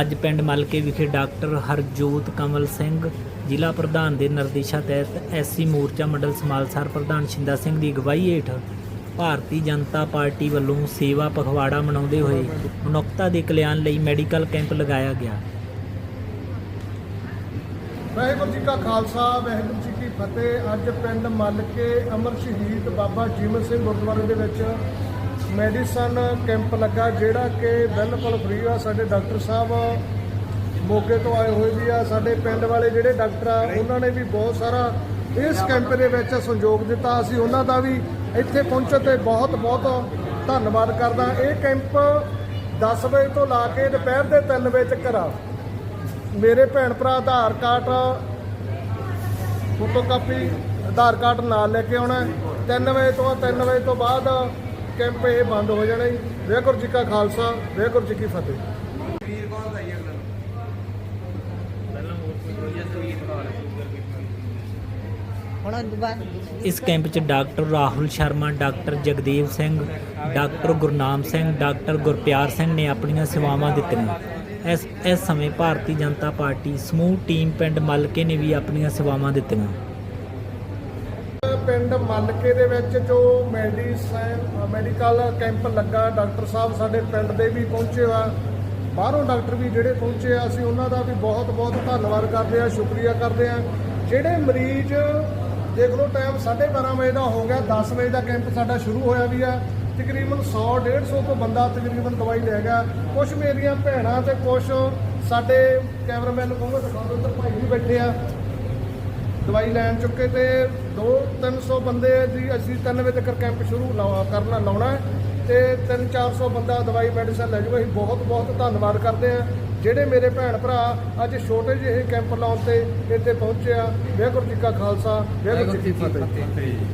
ਅੱਜ ਪਿੰਡ ਮਲਕੇ ਵਿਖੇ ਡਾਕਟਰ ਹਰਜੋਤ ਕਮਲ ਸਿੰਘ, ਜ਼ਿਲ੍ਹਾ ਪ੍ਰਧਾਨ ਦੇ ਨਿਰਦੇਸ਼ਾਂ ਤਹਿਤ ਐਸਸੀ ਮੋਰਚਾ ਮੰਡਲ ਸਮਾਲਸਰ ਪ੍ਰਧਾਨ ਸ਼ਿੰਦਾ ਸਿੰਘ ਦੀ ਅਗਵਾਈ ਹੇਠ ਭਾਰਤੀ ਜਨਤਾ ਪਾਰਟੀ ਵੱਲੋਂ ਸੇਵਾ ਪਖਵਾੜਾ ਮਨਾਉਂਦੇ ਹੋਏ ਮਨੁੱਖਤਾ ਦੇ ਕਲਿਆਣ ਲਈ ਮੈਡੀਕਲ ਕੈਂਪ ਲਗਾਇਆ ਗਿਆ। ਵਾਹਿਗੁਰੂ ਜੀ ਕਾ ਖਾਲਸਾ, ਵਾਹਿਗੁਰੂ ਜੀ ਕੀ ਫਤਿਹ। ਅੱਜ ਪਿੰਡ ਮੱਲਕੇ ਅਮਰ ਸ਼ਹੀਦ ਬਾਬਾ ਜੀਵਨ ਸਿੰਘ ਗੁਰਦੁਆਰੇ ਦੇ ਵਿੱਚ ਮੈਡੀਸਨ ਕੈਂਪ ਲੱਗਾ ਜਿਹੜਾ ਕਿ ਬਿਲਕੁਲ ਫ੍ਰੀ ਆ। ਸਾਡੇ ਡਾਕਟਰ ਸਾਹਿਬ ਮੋਗੇ ਤੋਂ ਆਏ ਹੋਏ ਵੀ ਆ। ਸਾਡੇ ਪਿੰਡ ਵਾਲੇ ਜਿਹੜੇ ਡਾਕਟਰ ਆ, ਉਹਨਾਂ ਨੇ ਵੀ ਬਹੁਤ ਸਾਰਾ ਇਸ ਕੈਂਪ ਦੇ ਵਿੱਚ ਸਹਿਯੋਗ ਦਿੱਤਾ। ਅਸੀਂ ਉਹਨਾਂ ਦਾ ਵੀ ਇੱਥੇ ਪਹੁੰਚਣ ਤੇ ਬਹੁਤ ਬਹੁਤ ਧੰਨਵਾਦ ਕਰਦਾ। ਇਹ ਕੈਂਪ 10 ਵਜੇ ਤੋਂ ਲਾ ਕੇ ਦੁਪਹਿਰ ਦੇ 3 ਵਜੇ ਤੱਕ ਆ। ਮੇਰੇ ਭੈਣ ਭਰਾ Aadhaar card photo copy Aadhaar card ਨਾਲ ਲੈ ਕੇ ਆਉਣਾ। 3 ਵਜੇ ਤੋਂ 3 ਵਜੇ ਤੋਂ ਬਾਅਦ ਕੈਂਪ ਇਹ ਬੰਦ ਹੋ ਜਾਣਾ ਜੀ। ਵਾਹਿਗੁਰੂ ਜੀ ਕਾ ਖਾਲਸਾ ਵਾਹਿਗੁਰੂ ਜੀ ਕੀ ਫਤਿਹ। ਹੁਣ ਦੁਬਾਰਾ ਇਸ ਕੈਂਪ 'ਚ doctor Rahul Sharma doctor Jagdev Singh doctor Gurnam Singh doctor Gurpyar Singh ਨੇ ਆਪਣੀਆਂ ਸੇਵਾਵਾਂ ਦਿੱਤੀਆਂ। ਇਸ ਇਸ ਸਮੇਂ ਭਾਰਤੀ ਜਨਤਾ ਪਾਰਟੀ ਸਮੂਹ ਟੀਮ ਪਿੰਡ ਮਲਕੇ ਨੇ ਵੀ ਆਪਣੀਆਂ ਸੇਵਾਵਾਂ ਦਿੱਤੀਆਂ। ਪਿੰਡ ਮਲਕੇ ਦੇ ਵਿੱਚ ਜੋ ਮੈਡੀਸਨ ਮੈਡੀਕਲ ਕੈਂਪ ਲੱਗਾ, ਡਾਕਟਰ ਸਾਹਿਬ ਸਾਡੇ ਪਿੰਡ ਦੇ ਵੀ ਪਹੁੰਚੇ ਆ। ਬਾਹਰੋਂ ਡਾਕਟਰ ਵੀ ਜਿਹੜੇ ਪਹੁੰਚੇ ਆ, ਅਸੀਂ ਉਹਨਾਂ ਦਾ ਵੀ ਬਹੁਤ ਬਹੁਤ ਧੰਨਵਾਦ ਕਰਦੇ ਆ, ਸ਼ੁਕਰੀਆ ਕਰਦੇ ਆ। ਜਿਹੜੇ ਮਰੀਜ਼, ਦੇਖ ਲਓ ਟਾਈਮ 12:30 ਵਜੇ ਦਾ ਹੋ ਗਿਆ 10 ਵਜੇ ਦਾ ਕੈਂਪ ਸਾਡਾ ਸ਼ੁਰੂ ਹੋਇਆ ਵੀ ਆ। ਤਕਰੀਬਨ 100 150 ਤੋਂ ਬੰਦਾ ਤਕਰੀਬਨ ਦਵਾਈ ਲੈ ਗਿਆ। ਕੁਝ ਮੇਰੀਆਂ ਭੈਣਾਂ ਤੇ ਕੁਝ ਸਾਡੇ ਕੈਮਰਾਮੈਨ ਨੂੰ ਕਹੂੰਗਾ ਦਿਖਾ ਉੱਧਰ ਭਾਈ ਵੀ ਬੈਠੇ ਆ। ਦਵਾਈ ਲੈਣ ਚੁੱਕੇ ਤੇ 2-300 ਬੰਦੇ ਦੀ ਅਸੀਂ 3 ਵਜੇ ਤੱਕ ਕੈਂਪ ਸ਼ੁਰੂ ਲਾ- ਕਰਨਾ, ਲਾਉਣਾ ਹੈ। ਤੇ 3-400 ਬੰਦਾ ਦਵਾਈ ਮੈਡੀਸਨ ਲੈ ਜਾਊਗਾ। ਅਸੀਂ ਬਹੁਤ ਬਹੁਤ ਧੰਨਵਾਦ ਕਰਦੇ ਹਾਂ। ਜਿਹੜੇ ਮੇਰੇ ਭੈਣ ਭਰਾ ਅੱਜ ਛੋਟੇ ਜਿਹੇ ਕੈਂਪ ਲਾਉਣ ਤੇ ਇੱਥੇ ਪਹੁੰਚੇ ਆ। ਵਾਹਿਗੁਰੂ ਜੀ ਕਾ ਖਾਲਸਾ ਵਾਹਿਗੁਰੂ ਜੀ ਕੀ ਫਤਿਹ।